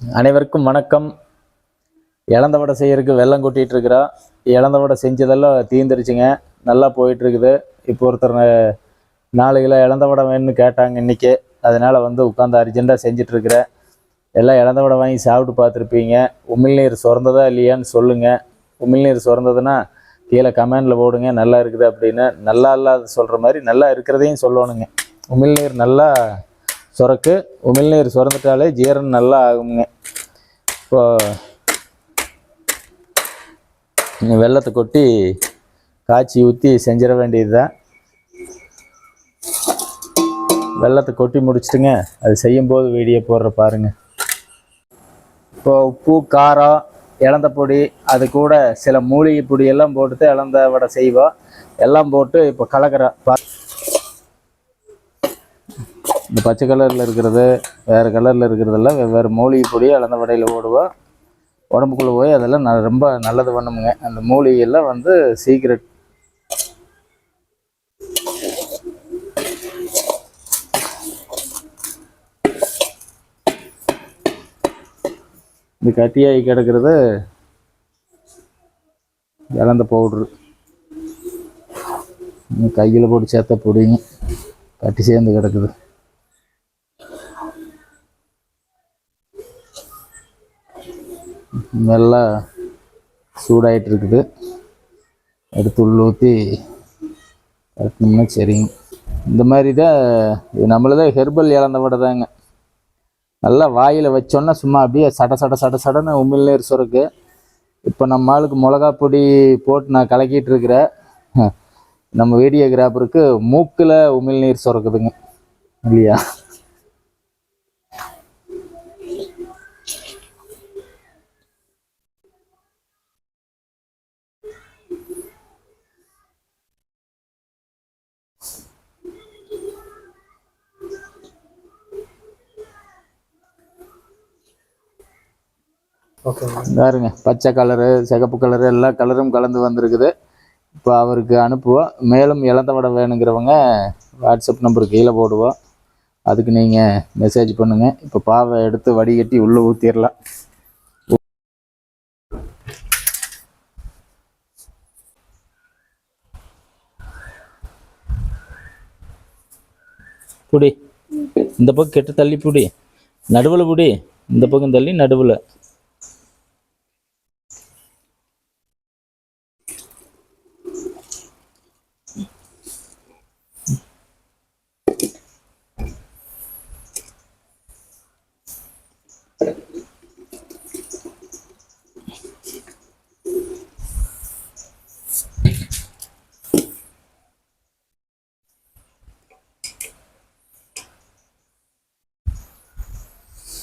அனைவருக்கும் வணக்கம். இழந்த வடை செய்யறதுக்கு வெள்ளம் கொட்டிகிட்டு இருக்கிறோம் இழந்த வடை செஞ்சதெல்லாம் தீந்துருச்சுங்க நல்லா போயிட்டுருக்குது. இப்போ ஒருத்தர் நாலு கிலோ இழந்த வடை வேணும்னு கேட்டாங்க இன்னைக்கு. அதனால் வந்து உட்காந்து அர்ஜென்ட்டாக செஞ்சிட்ருக்கிறேன் எல்லாம் இழந்த வடை வாங்கி சாப்பிட்டு பார்த்துருப்பீங்க. உமிழ்நீர் சுரந்ததா இல்லையான்னு சொல்லுங்கள் உமிழ்நீர் சுரந்ததுன்னா கீழே கமெண்டில் போடுங்க. நல்லா இருக்குது அப்படின்னு. நல்லா இல்லாத சொல்கிற மாதிரி நல்லா இருக்கிறதையும் சொல்லணுங்க. உமிழ்நீர் நல்லா சுரக்கு. உமிழ்நீர் சுரந்துட்டாலே ஜீரணம் நல்லா ஆகுங்க இப்போ வெள்ளத்தை கொட்டி காய்ச்சி ஊற்றி செஞ்சிட வேண்டியது தான் வெள்ளத்தை கொட்டி முடிச்சுட்டுங்க. அது செய்யும்போது வீடியோ போடுற பாருங்க. இப்போ உப்பு காரம் இலந்த பொடி அது கூட சில மூலிகை பொடியெல்லாம் போட்டு போட்டுட்டு இலந்த வடை செய்வோம். எல்லாம் போட்டு இப்போ கலக்கிறோம் பா இந்த பச்சை கலரில் இருக்கிறது வேறு கலரில் இருக்கிறதெல்லாம் வெவ்வேறு மூலிகை பொடி அளந்த வடையில் போடுவோம். உடம்புக்குள்ளே போய் அதெல்லாம் ந ரொம்ப நல்லது பண்ணுமுங்க அந்த மூலிகையெல்லாம் வந்து சீக்ரெட் இந்த கட்டியாகி கிடக்கிறது. இலந்த பவுட்ரு கையில் போட்டு சேர்த்த பொடிங்க. கட்டி சேர்ந்து கிடக்குது. நல்லா சூடாகிட்டு இருக்குது எடுத்து உள்ள ஊற்றி கட்டினோம்னா சரிங்க. இந்த மாதிரி தான் இது ஹெர்பல் இழந்த வடை தாங்க. நல்லா வாயில் வச்சோன்னா சும்மா அப்படியே சட சட சட சடன்னு உமிழ்நீர் சுரக்கு. இப்போ நம்ம ஆளுக்கு மிளகா பொடி போட்டு நான் கலக்கிட்டு இருக்கிறேன் நம்ம வீடியோகிராஃபருக்கு மூக்கில் உமிழ்நீர் சுரக்குதுங்க. இல்லையா? பாருங்க பச்சை கலரு சிகப்பு கலரு எல்லா கலரும் கலந்து வந்திருக்குது. இப்போ அவருக்கு அனுப்புவோம். மேலும் இழந்த வடை வேணுங்கிறவங்க வாட்ஸ்அப் நம்பர் கீழே போடுவோம். அதுக்கு நீங்கள் மெசேஜ் பண்ணுங்கள் இப்போ பாவை எடுத்து வடிகட்டி உள்ளே ஊற்றிடலாம் புடி. இந்த பக்கம் கெட்டு தள்ளி புடி. நடுவில் புடி. இந்த பக்கம் தள்ளி நடுவில்.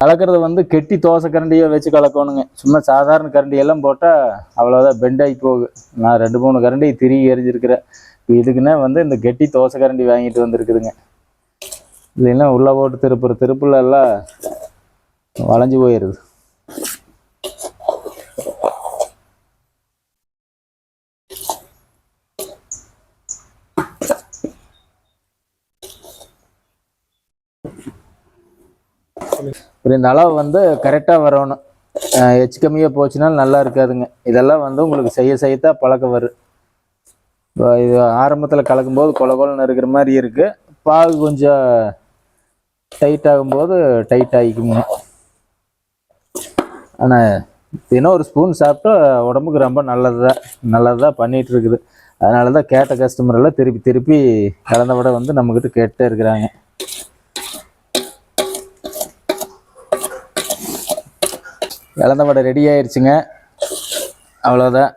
கலக்கிறது வந்து கெட்டி தோசை கரண்டியை வச்சு கலக்கணுங்க. சும்மா சாதாரண கரண்டி எல்லாம் போட்டால் அவ்வளோதான் பெண்ட் ஆகி போகுது. நான் ரெண்டு மூணு கரண்டி திருகி எரிஞ்சிருக்கிறேன். இப்போ வந்து இந்த கெட்டி தோசை கரண்டி வாங்கிட்டு வந்திருக்குதுங்க. இல்லைன்னா உள்ளே போட்டு திருப்புற திருப்புல எல்லாம் வளைஞ்சு போயிடுது இப்படி இந்த அளவு வந்து கரெக்டாக வரணும். அஹ் எச்சு கம்மியாக போச்சுனாலும் நல்லா இருக்காதுங்க. இதெல்லாம் வந்து உங்களுக்கு செய்ய செய்யத்தான் பழக்கம் வரும் இப்போ இது ஆரம்பத்தில் கலக்கும்போது கொல கொலன்னு இருக்கிற மாதிரி இருக்குது பாகு கொஞ்சம் டைட் ஆகும்போது டைட் ஆகிக்குங்க ஆனால் தினம் ஒரு ஸ்பூன் சாப்பிட்டா உடம்புக்கு ரொம்ப நல்லது தான் நல்லது தான் பண்ணிகிட்டு இருக்குது. அதனால தான் கேட்ட கஸ்டமர் எல்லாம் திருப்பி திருப்பி கலந்த விட வந்து நம்மக்கிட்ட கேட்டே இருக்கிறாங்க. இழந்த வடை ரெடி ஆயிடுச்சுங்க அவ்வளோதான்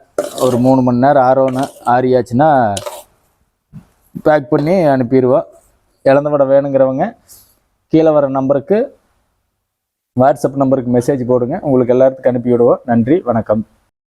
ஒரு மூணு மணி நேரம் ஆறோன்னு ஆறியாச்சுன்னா பேக் பண்ணி அனுப்பிடுவோம். இழந்த வடை வேணுங்கிறவங்க கீழே வர நம்பருக்கு வாட்ஸ்அப் நம்பருக்கு மெசேஜ் போடுங்க. உங்களுக்கு எல்லாத்துக்கும் அனுப்பி விடுவோம் நன்றி வணக்கம்.